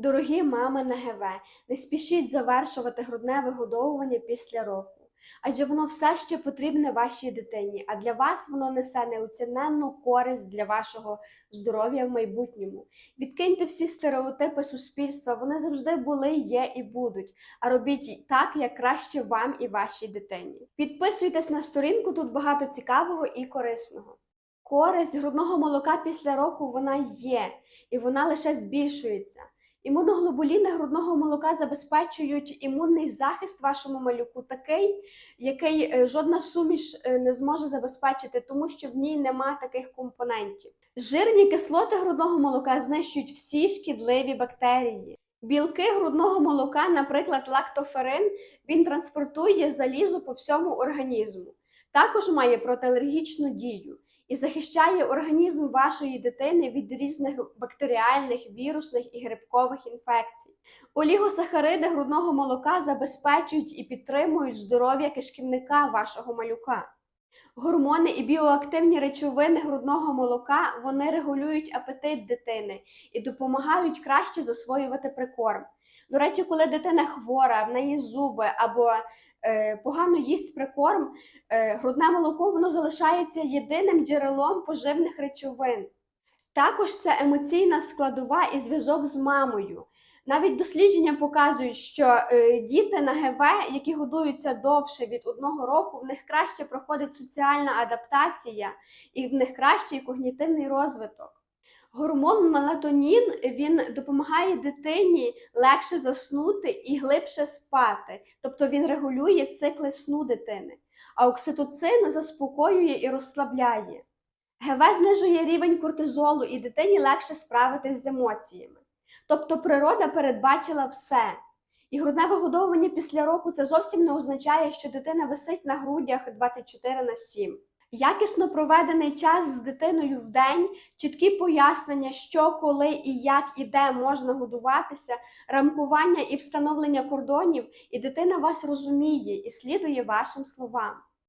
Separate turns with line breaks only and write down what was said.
Дорогі мами на ГВ, не спішіть завершувати грудне вигодовування після року, адже воно все ще потрібне вашій дитині, а для вас воно несе неоціненну користь для вашого здоров'я в майбутньому. Відкиньте всі стереотипи суспільства, вони завжди були, є і будуть. А робіть так, як краще вам і вашій дитині. Підписуйтесь на сторінку, тут багато цікавого і корисного. Користь грудного молока після року вона є, і вона лише збільшується. Імуноглобуліни грудного молока забезпечують імунний захист вашому малюку такий, який е, жодна суміш е, не зможе забезпечити, тому що в ній нема таких компонентів. Жирні кислоти грудного молока знищують всі шкідливі бактерії. Білки грудного молока, наприклад, лактоферин, він транспортує залізо по всьому організму. Також має протиалергічну дію і захищає організм вашої дитини від різних бактеріальних, вірусних і грибкових інфекцій. Олігосахариди грудного молока забезпечують і підтримують здоров'я кишківника вашого малюка. Гормони і біоактивні речовини грудного молока вони регулюють апетит дитини і допомагають краще засвоювати прикорм. До речі, коли дитина хвора, в неї зуби або е, погано їсть прикорм, е, грудне молоко воно залишається єдиним джерелом поживних речовин. Також це емоційна складова і зв'язок з мамою. Навіть дослідження показують, що е, діти на ГВ, які годуються довше від одного року, в них краще проходить соціальна адаптація і в них кращий когнітивний розвиток. Гормон мелатонін він допомагає дитині легше заснути і глибше спати, тобто він регулює цикли сну дитини. А окситоцин заспокоює і розслабляє. ГВ знижує рівень кортизолу і дитині легше справитись з емоціями. Тобто природа передбачила все. І грудне вигодовування після року це зовсім не означає, що дитина висить на грудях 24 на 7. Якісно проведений час з дитиною в день, чіткі пояснення, що, коли і як і де можна годуватися, рамкування і встановлення кордонів, і дитина вас розуміє і слідує вашим словам.